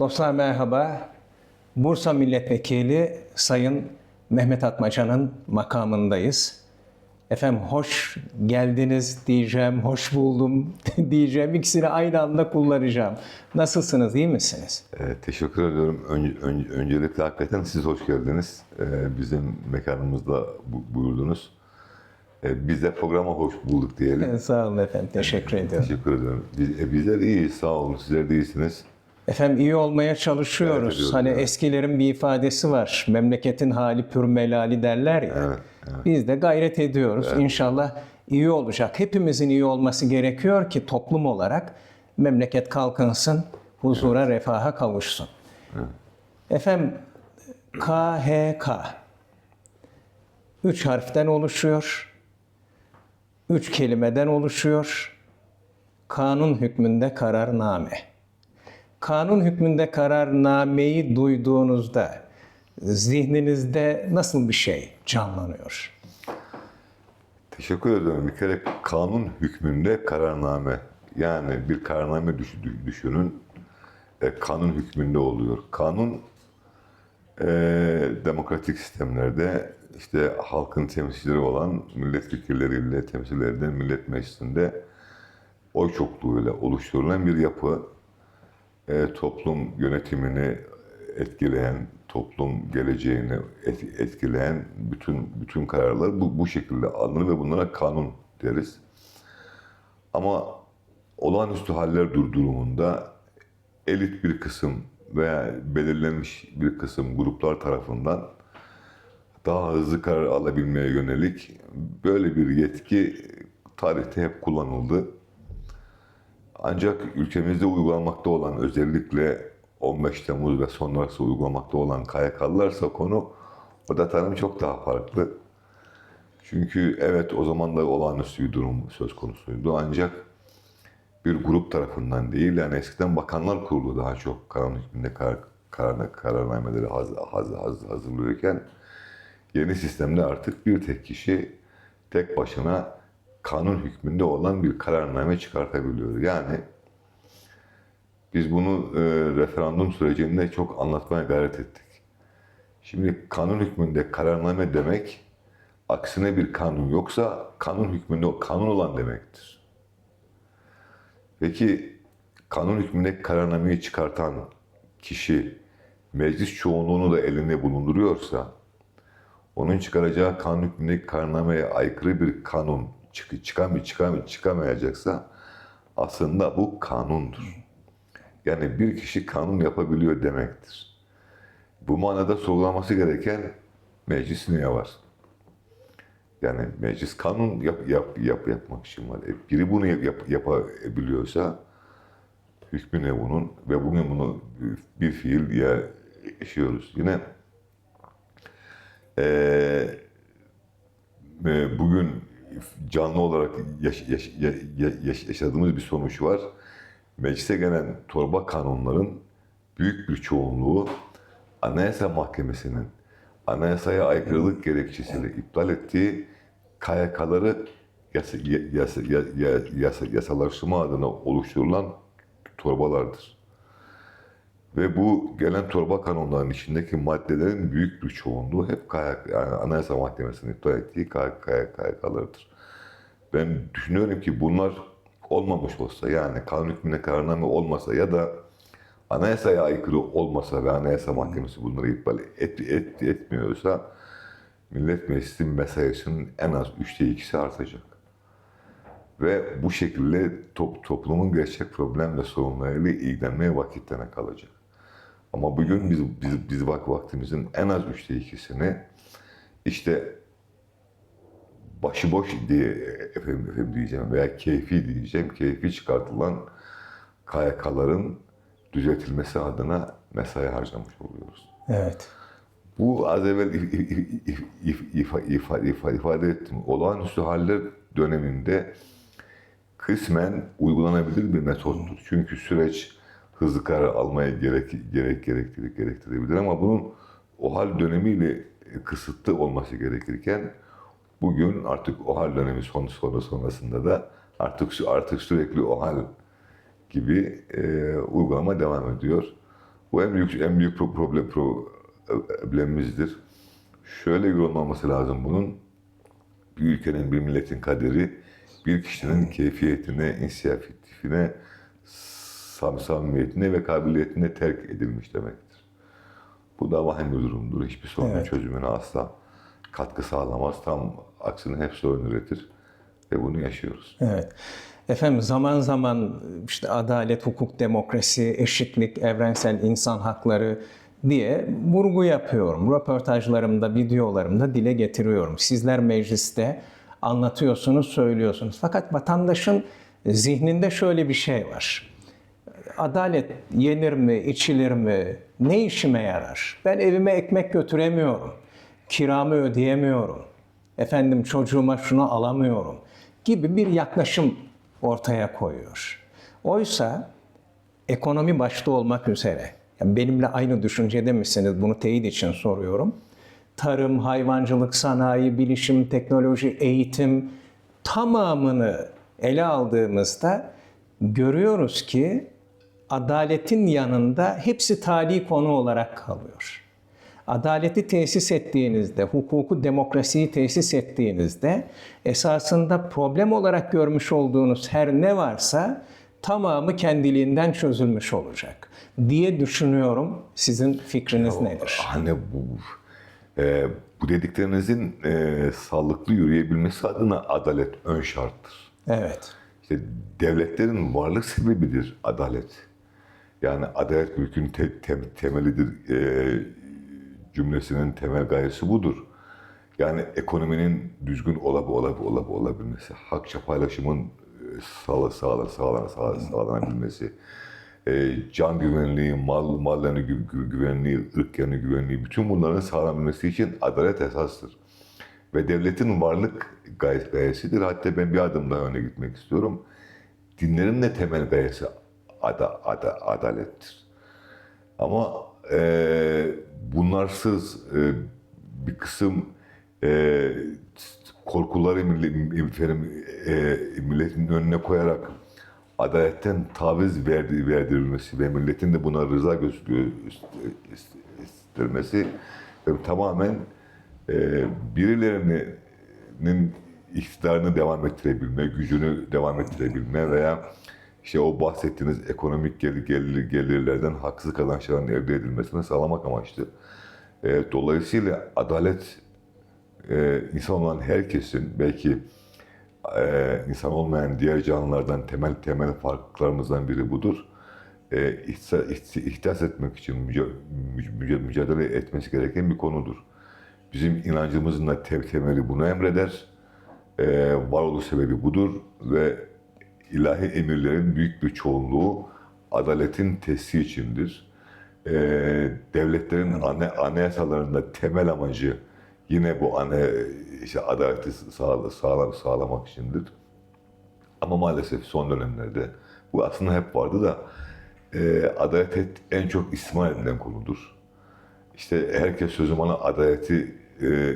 Dostlar merhaba. Bursa Milletvekili Sayın Mehmet Atmaca'nın makamındayız. Efendim hoş geldiniz diyeceğim, hoş buldum diyeceğim. İkisini aynı anda kullanacağım. Nasılsınız, iyi misiniz? Ee, teşekkür ediyorum. Önce, ön- öncelikle hakikaten siz hoş geldiniz. Ee, bizim mekanımızda bu- buyurdunuz. Ee, biz de programa hoş bulduk diyelim. Sağ olun efendim, teşekkür ediyorum. Teşekkür ediyorum. Biz, e, bizler iyiyiz, sağ olun. Sizler de iyisiniz. Efendim iyi olmaya çalışıyoruz. Evet, hani evet. eskilerin bir ifadesi var. Memleketin hali pür melali derler ya. Evet, Biz de gayret ediyoruz. İnşallah iyi olacak. Hepimizin iyi olması gerekiyor ki toplum olarak memleket kalkınsın, huzura, refaha kavuşsun. Efendim KHK üç harften oluşuyor. Üç kelimeden oluşuyor. Kanun hükmünde kararname. Kanun hükmünde kararnameyi duyduğunuzda zihninizde nasıl bir şey canlanıyor? Teşekkür ediyorum. Bir kere kanun hükmünde kararname. Yani bir kararname düş- dü- düşünün. E, kanun hükmünde oluyor. Kanun e, demokratik sistemlerde işte halkın temsilcileri olan milletvekilleriyle temsil edilen millet meclisinde oy çokluğuyla oluşturulan bir yapı. E, toplum yönetimini etkileyen, toplum geleceğini et- etkileyen bütün bütün kararlar bu, bu şekilde alınır ve bunlara kanun deriz. Ama olağanüstü haller dur- durumunda elit bir kısım veya belirlenmiş bir kısım gruplar tarafından daha hızlı karar alabilmeye yönelik böyle bir yetki tarihte hep kullanıldı. Ancak ülkemizde uygulanmakta olan özellikle 15 Temmuz ve sonrası uygulamakta olan KYK'lılarsa konu orada tanım çok daha farklı. Çünkü evet o zaman da olağanüstü bir durum söz konusuydu ancak bir grup tarafından değil yani eskiden bakanlar kurulu daha çok kanun hükmünde karar, karar, kararnameleri haz, haz, haz, hazırlıyorken yeni sistemde artık bir tek kişi tek başına kanun hükmünde olan bir kararname çıkartabiliyor. Yani biz bunu e, referandum sürecinde çok anlatmaya gayret ettik. Şimdi kanun hükmünde kararname demek aksine bir kanun yoksa kanun hükmünde kanun olan demektir. Peki kanun hükmünde kararnameyi çıkartan kişi meclis çoğunluğunu da elinde bulunduruyorsa onun çıkaracağı kanun hükmündeki kararnameye aykırı bir kanun çık çıkam çıkam çıkamayacaksa aslında bu kanundur. Yani bir kişi kanun yapabiliyor demektir. Bu manada sorgulaması gereken meclis niye var? Yani meclis kanun yap, yap, yap yapmak için var. E, biri bunu yap, yap, yapabiliyorsa hükmü ne bunun ve bugün bunu bir fiil diye yaşıyoruz. Yine eee, e, bugün canlı olarak yaş- yaş- ya- ya- yaş- yaşadığımız bir sonuç var. Meclise gelen torba kanunların büyük bir çoğunluğu Anayasa Mahkemesi'nin anayasaya aykırılık gerekçesiyle iptal ettiği KYK'ları yasa, yasa, yasa, yasa, yasalaştırma adına oluşturulan torbalardır. Ve bu gelen torba kanunlarının içindeki maddelerin büyük bir çoğunluğu hep KYK, yani Anayasa Mahkemesi'nin iptal ettiği KYK'larıdır. Ben düşünüyorum ki bunlar olmamış olsa yani kanun hükmünde kararname olmasa ya da anayasaya aykırı olmasa ve Anayasa Mahkemesi bunları iptal et, et, etmiyorsa Millet Meclisi'nin mesaisinin en az üçte ikisi artacak. Ve bu şekilde top, toplumun gerçek problem ve sorunlarıyla ilgilenmeye vakitlerine kalacak. Ama bugün biz, biz, biz bak vaktimizin en az üçte ikisini işte başıboş diye efendim, efendim diyeceğim veya keyfi diyeceğim, keyfi çıkartılan KYK'ların düzeltilmesi adına mesai harcamış oluyoruz. Evet. Bu az evvel if- if- if- if- ifa- ifa- ifa- ifade ettim. Olağanüstü haller döneminde kısmen uygulanabilir bir metottur. Çünkü süreç hızlı karar almaya gerek gerek gerektirir, gerektirebilir ama bunun o hal dönemiyle kısıtlı olması gerekirken bugün artık o hal dönemi son sonra sonrasında da artık artık sürekli o hal gibi e, uygulama devam ediyor. Bu en büyük en büyük pro- problem problemimizdir. Şöyle yorumlanması lazım bunun. Bir ülkenin, bir milletin kaderi bir kişinin keyfiyetine, inisiyatifine, sam samimiyetine ve kabiliyetine terk edilmiş demektir. Bu da vahim bir durumdur. Hiçbir sorunun Evet. çözümüne asla katkı sağlamaz. Tam aksine hep sorun üretir. Ve bunu yaşıyoruz. Evet. Efendim zaman zaman işte adalet, hukuk, demokrasi, eşitlik, evrensel insan hakları diye vurgu yapıyorum. Röportajlarımda, videolarımda dile getiriyorum. Sizler mecliste anlatıyorsunuz, söylüyorsunuz. Fakat vatandaşın zihninde şöyle bir şey var. Adalet yenir mi, içilir mi? Ne işime yarar? Ben evime ekmek götüremiyorum. Kiramı ödeyemiyorum. Efendim çocuğuma şunu alamıyorum gibi bir yaklaşım ortaya koyuyor. Oysa ekonomi başta olmak üzere, yani benimle aynı düşüncede misiniz bunu teyit için soruyorum. Tarım, hayvancılık, sanayi, bilişim, teknoloji, eğitim tamamını ele aldığımızda görüyoruz ki adaletin yanında hepsi tali konu olarak kalıyor. Adaleti tesis ettiğinizde, hukuku, demokrasiyi tesis ettiğinizde esasında problem olarak görmüş olduğunuz her ne varsa tamamı kendiliğinden çözülmüş olacak diye düşünüyorum. Sizin fikriniz nedir? Hani bu e, bu dediklerinizin e, sağlıklı yürüyebilmesi adına adalet ön şarttır. Evet. İşte devletlerin varlık sebebidir adalet. Yani adalet mülkün te- te- temelidir e, cümlesinin temel gayesi budur. Yani ekonominin düzgün olab olab olab olabilmesi, hakça paylaşımın e, sağla sağla sağlan sağla sağlanabilmesi, e, can güvenliği, mal mallarını gü- gü- güvenliği, ırk yanı güvenliği, bütün bunların sağlanabilmesi için adalet esastır. Ve devletin varlık gay- gayesidir. Hatta ben bir adım daha öne gitmek istiyorum. Dinlerin de temel gayesi ada, ada, adalettir. Ama e, bunlarsız e, bir kısım e, korkuları efendim, e, milletin önüne koyarak adaletten taviz verdi, verdirilmesi ve milletin de buna rıza göstermesi ve tamamen e, birilerinin iktidarını devam ettirebilme, gücünü devam ettirebilme veya işte o bahsettiğiniz ekonomik gelir, gelir, gelirlerden haksız kazançların elde edilmesini sağlamak amaçlı. E, dolayısıyla adalet e, insan olan herkesin belki e, insan olmayan diğer canlılardan temel temel farklarımızdan biri budur. E, ihsa, ihti- ihdas etmek için müca- müca- mücadele etmesi gereken bir konudur. Bizim inancımızın da te- temeli bunu emreder. E, varoluş sebebi budur ve ilahi emirlerin büyük bir çoğunluğu adaletin tesisi içindir. E, devletlerin ana, anayasalarında temel amacı yine bu ana, işte adaleti sağla, sağlam, sağlamak içindir. Ama maalesef son dönemlerde bu aslında hep vardı da e, adalet et- en çok istismar edilen konudur. İşte herkes sözüm bana adaleti e,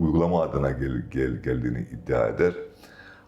uygulama adına gel, gel, geldiğini iddia eder.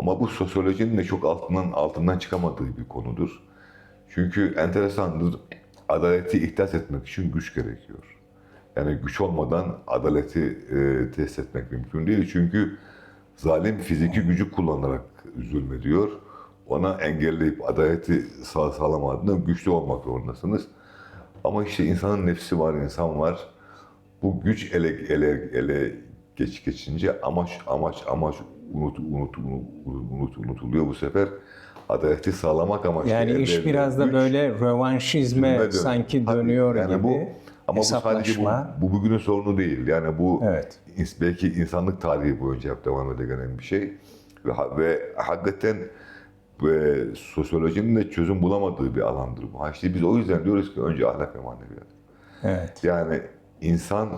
Ama bu sosyolojinin de çok altından altından çıkamadığı bir konudur. Çünkü enteresandır, adaleti ihdas etmek için güç gerekiyor. Yani güç olmadan adaleti e, tesis etmek mümkün değil. Çünkü zalim fiziki gücü kullanarak zulmediyor. Ona engelleyip adaleti sağ, sağlama adına güçlü olmak zorundasınız. Ama işte insanın nefsi var, insan var. Bu güç ele ele ele geç geçince amaç amaç amaç unut unut unut, unut unutuluyor bu sefer. Adaleti sağlamak amaçlı. Yani iş biraz da güç- böyle dön- sanki dönüyor yani gibi. Bu, ama bu sadece bu, bu bugünün sorunu değil. Yani bu Evet. belki insanlık tarihi boyunca hep devam ede gelen bir şey. Ve, ve hakikaten ve sosyolojinin de çözüm bulamadığı bir alandır bu. Ha işte biz o yüzden diyoruz ki önce ahlak ve maneviyat. Evet. Yani insan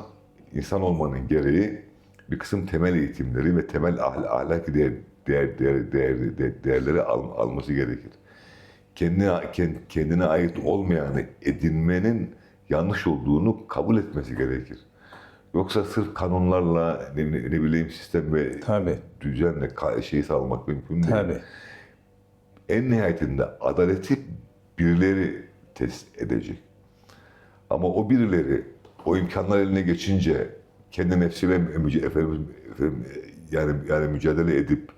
insan olmanın gereği bir kısım temel eğitimleri ve temel ahl- ahlaki değer, değer, değer, değer- değer- değerleri al- alması gerekir. Kendine, kend- kendine ait olmayanı edinmenin yanlış olduğunu kabul etmesi gerekir. Yoksa sırf kanunlarla ne, ne, bileyim sistem ve Tabii. düzenle şeyi sağlamak mümkün değil. Tabii. En nihayetinde adaleti birileri test edecek. Ama o birileri o imkanlar eline geçince kendi nefsiyle müce- efendim, efendim, yani yani mücadele edip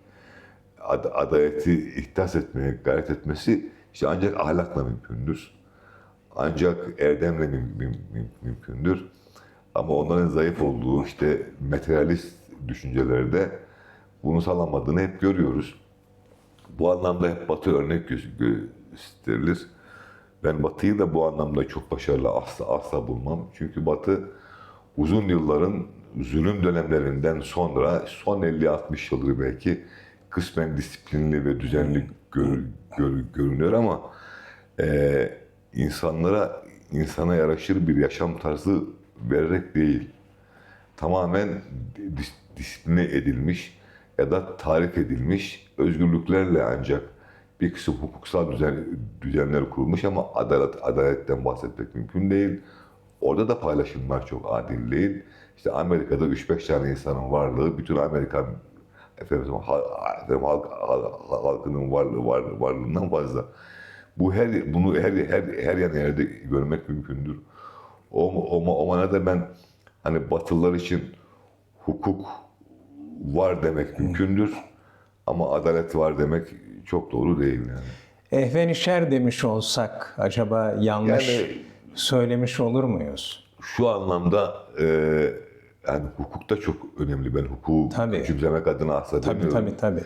ad- adaleti ihdas etmeye gayret etmesi işte ancak ahlakla mümkündür. Ancak erdemle müm- müm- müm- mümkündür. Ama onların zayıf olduğu işte materyalist düşüncelerde bunu sağlamadığını hep görüyoruz. Bu anlamda hep Batı örnek gö- gösterilir. Ben Batı'yı da bu anlamda çok başarılı asla asla bulmam. Çünkü Batı uzun yılların zulüm dönemlerinden sonra son 50-60 yıldır belki kısmen disiplinli ve düzenli gör- gör- görünüyor ama eee, insanlara insana yaraşır bir yaşam tarzı vererek değil tamamen dis- disipline edilmiş ya da tarif edilmiş özgürlüklerle ancak bir kısım hukuksal düzen, düzenler kurulmuş ama adalet adaletten bahsetmek mümkün değil. Orada da paylaşımlar çok adil değil. İşte Amerika'da 3-5 tane insanın varlığı bütün Amerika efendim, efendim, halk, hal- halkının varlığı, varlığı varlığından fazla. Bu her bunu her her her yan yerde görmek mümkündür. O, o, o manada ben hani Batılılar için hukuk var demek mümkündür ama adalet var demek çok doğru değil yani. Ehvenişer demiş olsak acaba yanlış Yani- söylemiş olur muyuz? Şu anlamda e, yani hukuk da çok önemli. Ben hukuku Tabii. küçümsemek adına asla Tabii demiyorum. tabii tabii.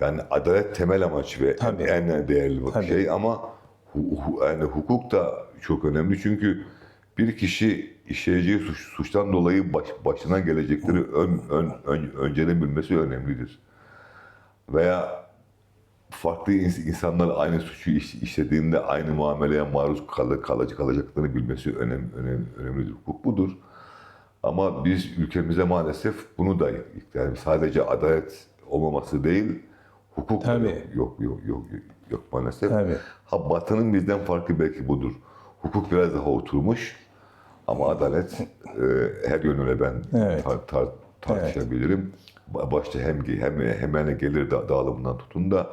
Yani adalet temel amaç ve Tabii. en değerli bir Tabii. şey ama yani hukuk da çok önemli çünkü bir kişi işleyeceği suç, suçtan dolayı baş, başına gelecekleri ön, ön, ön, önceden bilmesi önemlidir. Veya farklı ins- insanlar aynı suçu iş- işlediğinde aynı muameleye maruz kal- kalacak kalacaklarını bilmesi önem, önem, önemlidir. Hukuk budur. Ama biz ülkemize maalesef bunu da yani sadece adalet olmaması değil, hukuk Tabii. yok, yok, yok, yok, maalesef. Tabii. Ha Batı'nın bizden farkı belki budur. Hukuk biraz daha oturmuş ama adalet e, her yönüyle ben Evet. tar- tar- tartışabilirim. Ba- Başta hem hem hemen gelir da, dağılımından tutun da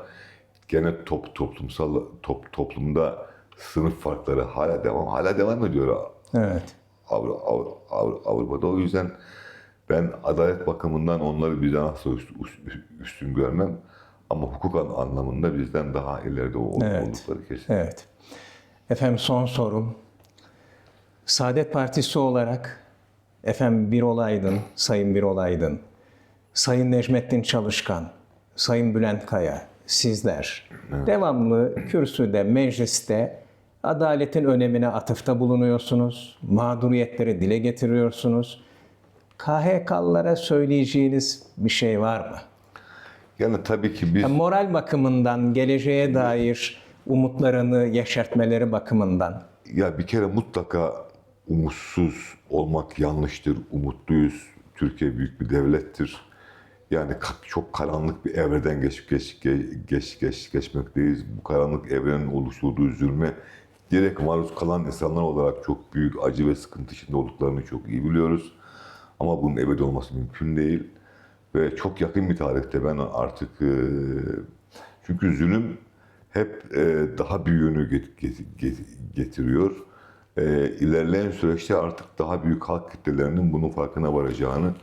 gene top, toplumsal top, toplumda sınıf farkları hala devam hala devam ediyor Evet. Avru- Avru- Avru- Avrupa'da. O yüzden ben adalet bakımından onları bizden asla üst- üst- üstün görmem. Ama hukuk an- anlamında bizden daha ileride ol- Evet. oldukları kesin. Evet. Efendim son sorum. Saadet Partisi olarak efendim bir olaydın, Sayın bir olaydın. Sayın Necmettin Çalışkan, Sayın Bülent Kaya, sizler devamlı kürsüde, mecliste adaletin önemine atıfta bulunuyorsunuz. Mağduriyetleri dile getiriyorsunuz. KHK'lılara söyleyeceğiniz bir şey var mı? Yani tabii ki biz Yani moral bakımından, geleceğe dair umutlarını yeşertmeleri bakımından. ya bir kere mutlaka umutsuz olmak yanlıştır. Umutluyuz. Türkiye büyük bir devlettir. Yani çok karanlık bir evreden geç, geç, geç, geç, geç, geçmekteyiz. Bu karanlık evrenin oluşturduğu zulme direkt maruz kalan insanlar olarak çok büyük acı ve sıkıntı içinde olduklarını çok iyi biliyoruz. Ama bunun ebedi olması mümkün değil. Ve çok yakın bir tarihte ben artık e, çünkü zulüm hep e, daha büyüğünü get- get- get- getiriyor. E, ilerleyen süreçte artık daha büyük halk kitlelerinin bunun farkına varacağını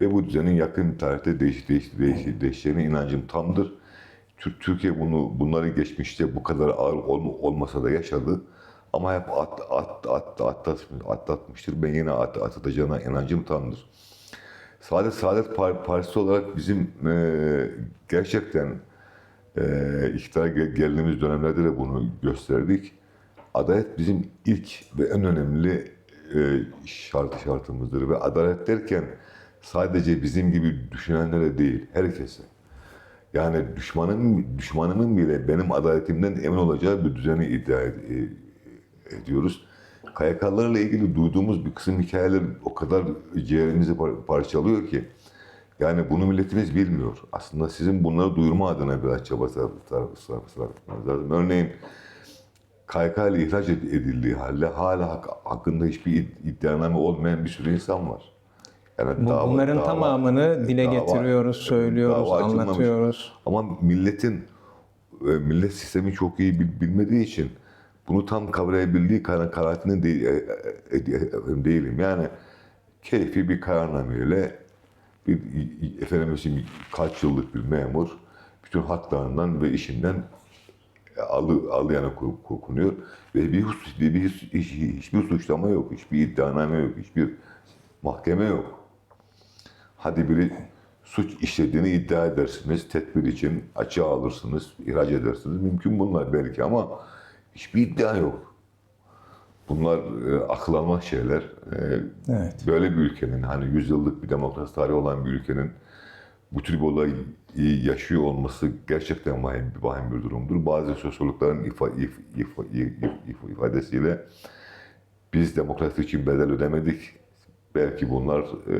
ve bu düzenin yakın bir tarihte değiş, değiş, değiş, değişeceğine inancım tamdır. Tür- Türkiye bunu bunları geçmişte bu kadar ağır ol- olmasa da yaşadı. Ama hep at, at, at, atlatmış, atlatmıştır. Ben yine at, atlatacağına inancım tamdır. Saadet Saadet Par- Partisi olarak bizim e, gerçekten e, iktidara gel- geldiğimiz dönemlerde de bunu gösterdik. Adalet bizim ilk ve en önemli e, şart şartımızdır ve adalet derken sadece bizim gibi düşünenlere değil, herkese. Yani düşmanın düşmanımın bile benim adaletimden emin olacağı bir düzeni iddia ed- e, ediyoruz. KYK'larla ilgili duyduğumuz bir kısım hikayeler o kadar ciğerimizi par- parçalıyor ki yani bunu milletimiz bilmiyor. Aslında sizin bunları duyurma adına biraz çaba sarf etmeniz lazım. Örneğin KYK ile ihraç ed- edildiği halde hala hak- hakkında hiçbir id- iddianame olmayan bir sürü insan var. Yani Bu- dava- Bunların dava- tamamını dile dava- getiriyoruz, söylüyoruz, dava anlatıyoruz. Ama milletin e, millet sistemi çok iyi bil- bilmediği için bunu tam kavrayabildiği kana- kanaatinde değil, e, e, e, değilim. Yani keyfi bir kararnameyle bir efendim kaç yıllık bir memur bütün haklarından ve işinden alı, alıyanı ko- kokunuyor ve bir, bir, bir hiç- hiçbir suçlama yok, hiçbir iddianame yok, hiçbir mahkeme yok. Hadi biri suç işlediğini iddia edersiniz, tedbir için açığa alırsınız, ihraç edersiniz. Mümkün bunlar belki ama hiçbir iddia yok. Bunlar e, akıl almaz şeyler. E, Evet. Böyle bir ülkenin, hani yüzyıllık bir demokrasi tarihi olan bir ülkenin bu tür bir olayı yaşıyor olması gerçekten vahim, vahim bir durumdur. Bazı sosyologların ifa, if, if, if, if- ifadesiyle biz demokrasi için bedel ödemedik. Belki bunlar e,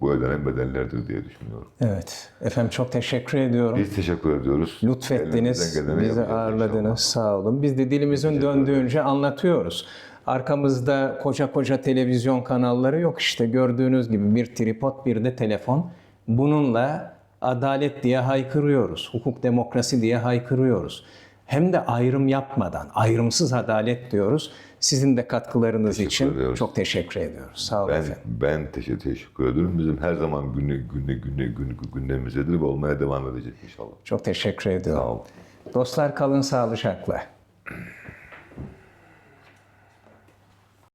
bu ödenen bedellerdir diye düşünüyorum. Evet. Efendim çok teşekkür ediyorum. Biz teşekkür ediyoruz. Lütfettiniz, bizi ağırladınız. inşallah. Sağ olun. Biz de dilimizin döndüğünce anlatıyoruz. Arkamızda koca koca televizyon kanalları yok işte gördüğünüz gibi bir tripod bir de telefon. Bununla adalet diye haykırıyoruz. Hukuk demokrasi diye haykırıyoruz. Hem de ayrım yapmadan, ayrımsız adalet diyoruz. Sizin de katkılarınız için ediyoruz. çok teşekkür ediyoruz. Sağ olun Ben efendim. ben teşekkür, teşekkür ediyorum. Bizim her zaman günle günle günle gün, gündemimizdedir ve olmaya devam edecek inşallah. Çok teşekkür ediyorum. Sağ olun. Dostlar kalın sağlıcakla.